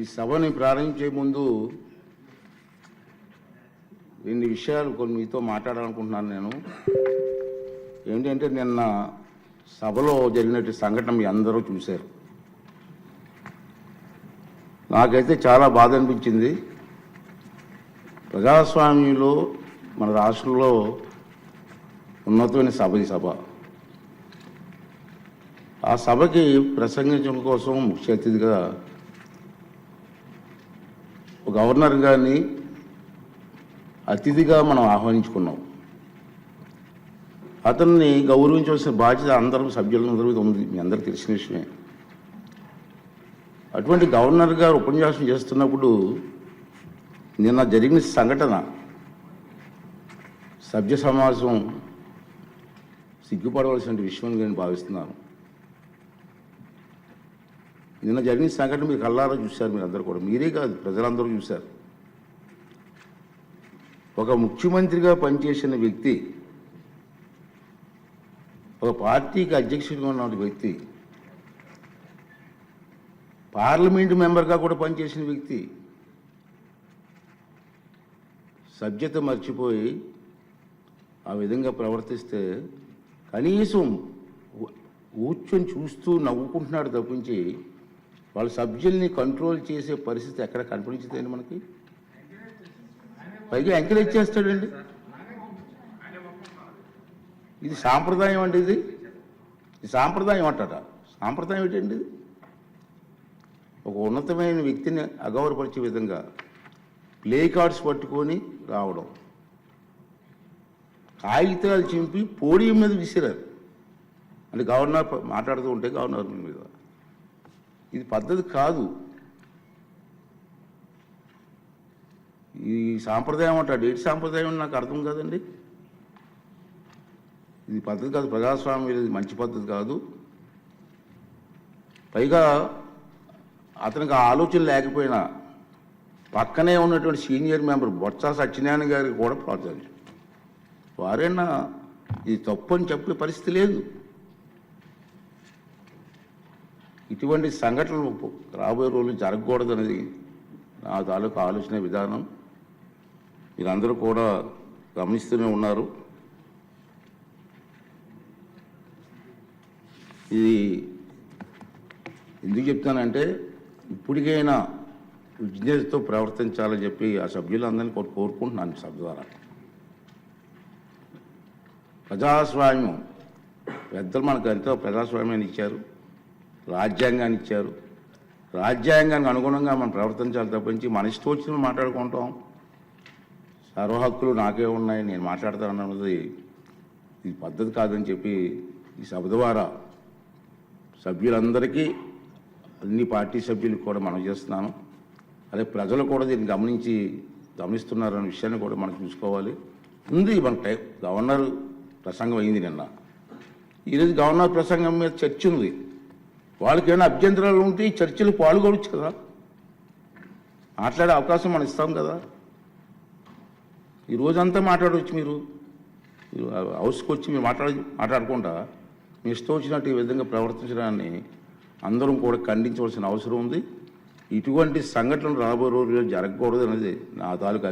ఈ సభని ప్రారంభించే ముందు రెండు విషయాలు కొన్ని మీతో మాట్లాడాలనుకుంటున్నాను నేను. ఏంటంటే నిన్న సభలో జరిగినట్టు సంఘటన మీ అందరూ చూశారు. నాకైతే చాలా బాధ అనిపించింది. ప్రజాస్వామ్యంలో మన రాష్ట్రంలో ఉన్నతమైన సభ ఈ సభ. ఆ సభకి ప్రసంగించడం కోసం ముఖ్య అతిథిగా గవర్నర్ గారిని అతిథిగా మనం ఆహ్వానించుకున్నాం. అతన్ని గౌరవించవలసిన బాధ్యత అందరం సభ్యులందరూ ఉంది. మీ అందరికీ తెలిసిన విషయమే. అటువంటి గవర్నర్ గారు ఉపన్యాసం చేస్తున్నప్పుడు నిన్న జరిగిన సంఘటన సభ్య సమాజం సిగ్గుపడవలసిన విషయం నేను భావిస్తున్నాను. నిన్న జరిగిన సంఘటన మీరు కళ్ళారా చూశారు మీరు అందరూ కూడా. మీరే కాదు ప్రజలందరూ చూశారు. ఒక ముఖ్యమంత్రిగా పనిచేసిన వ్యక్తి ఒక పార్టీకి అధ్యక్షుడిగా ఉన్న వ్యక్తి పార్లమెంటు మెంబర్గా కూడా పనిచేసిన వ్యక్తి సభ్యత మర్చిపోయి ఆ విధంగా ప్రవర్తిస్తే కనీసం కూర్చొని చూస్తూ నవ్వుకుంటున్నాడు తప్పించి వాళ్ళ సభ్యుల్ని కంట్రోల్ చేసే పరిస్థితి ఎక్కడ కనిపించదండి మనకి? పైగా ఎంకరేజ్ చేస్తాడండి. ఇది సాంప్రదాయం అండి ఇది. ఇది సాంప్రదాయం అంటారా? సాంప్రదాయం ఏంటండి ఇది? ఒక ఉన్నతమైన వ్యక్తిని అగౌరవపరిచే విధంగా ప్లే కార్డ్స్ పట్టుకొని రావడం. కాగితాలు చింపి పోడియం మీద విసిరారు. అంటే గవర్నర్ మాట్లాడుతూ ఉంటే గవర్నర్ మీద. ఇది పద్ధతి కాదు. ఈ సాంప్రదాయం అంటాడు ఏంటి సాంప్రదాయం అని నాకు అర్థం కాదండి. ఇది పద్ధతి కాదు ప్రజాస్వామ్యం ఇది మంచి పద్ధతి కాదు. పైగా అతనికి ఆలోచన లేకపోయినా పక్కనే ఉన్నటువంటి సీనియర్ మెంబర్ బొత్స సత్యనారాయణ గారికి కూడా ప్రోత్సహించారు వారైనా ఇది తప్పు అని చెప్పే పరిస్థితి లేదు. ఇటువంటి సంఘటనలు రాబోయే రోజులు జరగకూడదనేది నా తాలూకు ఆలోచన విధానం. మీరందరూ కూడా గమనిస్తూనే ఉన్నారు. ఇది ఎందుకు చెప్తానంటే ఇప్పటికైనా విజ్ఞతతో ప్రవర్తించాలని చెప్పి ఆ సభ్యులందరినీ కూడా కోరుకుంటున్నాను సభ ద్వారా ప్రజాస్వామ్యం పెద్దలు మనకు ఎంతో ప్రజాస్వామ్యాన్ని ఇచ్చారు. రాజ్యాంగాన్ని ఇచ్చారు. రాజ్యాంగానికి అనుగుణంగా మనం ప్రవర్తించాలి తప్పించి మన ఇష్టం వచ్చిన మాట్లాడుకుంటాం. సర్వహక్కులు నాకే ఉన్నాయి నేను మాట్లాడతాను అన్నది ఇది పద్ధతి కాదని చెప్పి ఈ సభ ద్వారా సభ్యులందరికీ అన్ని పార్టీ సభ్యులకు కూడా మనం చేస్తున్నాను. అదే ప్రజలు కూడా దీన్ని గమనించి గమనిస్తున్నారన్న విషయాన్ని కూడా మనం చూసుకోవాలి. ఉంది మన టై గవర్నర్ ప్రసంగం అయింది నిన్న. ఈరోజు గవర్నర్ ప్రసంగం మీద చర్చ ఉంది. వాళ్ళకి ఏమైనా అభ్యంతరాలు ఉంటే ఈ చర్చలు పాల్గొనవచ్చు కదా. మాట్లాడే అవకాశం మనం ఇస్తాం కదా. ఈ రోజంతా మాట్లాడవచ్చు మీరు. హౌస్కి వచ్చి మీరు మాట్లాడ మాట్లాడకుండా మీ ఇష్టం వచ్చినట్టు ఈ విధంగా ప్రవర్తించడాన్ని అందరం కూడా ఖండించవలసిన అవసరం ఉంది. ఇటువంటి సంఘటనలు రాబోయే రోజుల్లో జరగకూడదు అనేది నా తాలూకా